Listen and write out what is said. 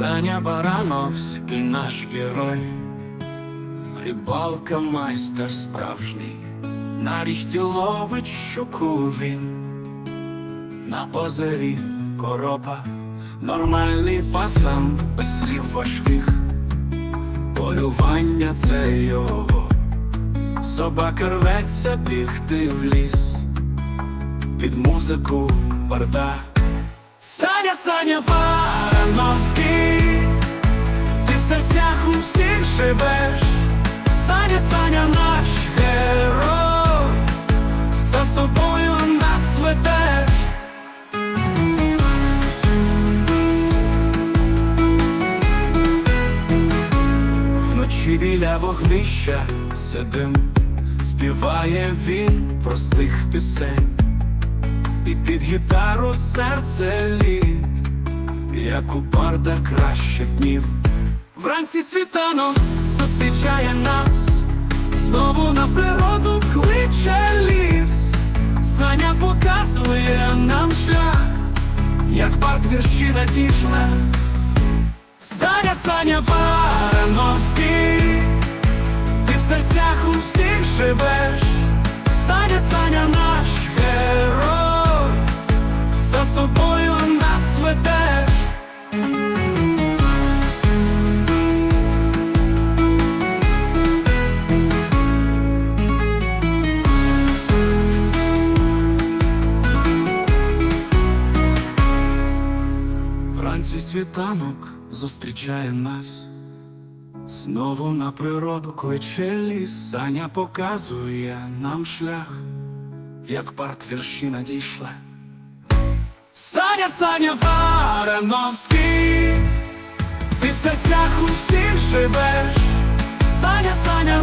Саня Барановський наш герой, рибалка майстер справжній, на річці ловить щуку він, на озері коропа, нормальний пацан без слів важких, полювання це його, собака рветься бігти в ліс, під музику барда. Саня, Саня Барановський, серцях у всіх живеш, Саня, Саня наш герой, за собою нас ведеш. Вночі біля вогнища сидим, співає він простих пісень. І під гітару серце лід, як у барда кращих днів. Вранці світанок зустрічає нас, знову на природу кличе ліс. Саня показує нам шлях, як парк вірші надійшла. Саня, Саня Барановський, ти в серцях у світанок зустрічає нас, знову на природу кличе ліс, Саня показує нам шлях, як парт вірші надійшла. Саня, Саня Барановський, ти в серцях у всіх живеш, Саня, Саня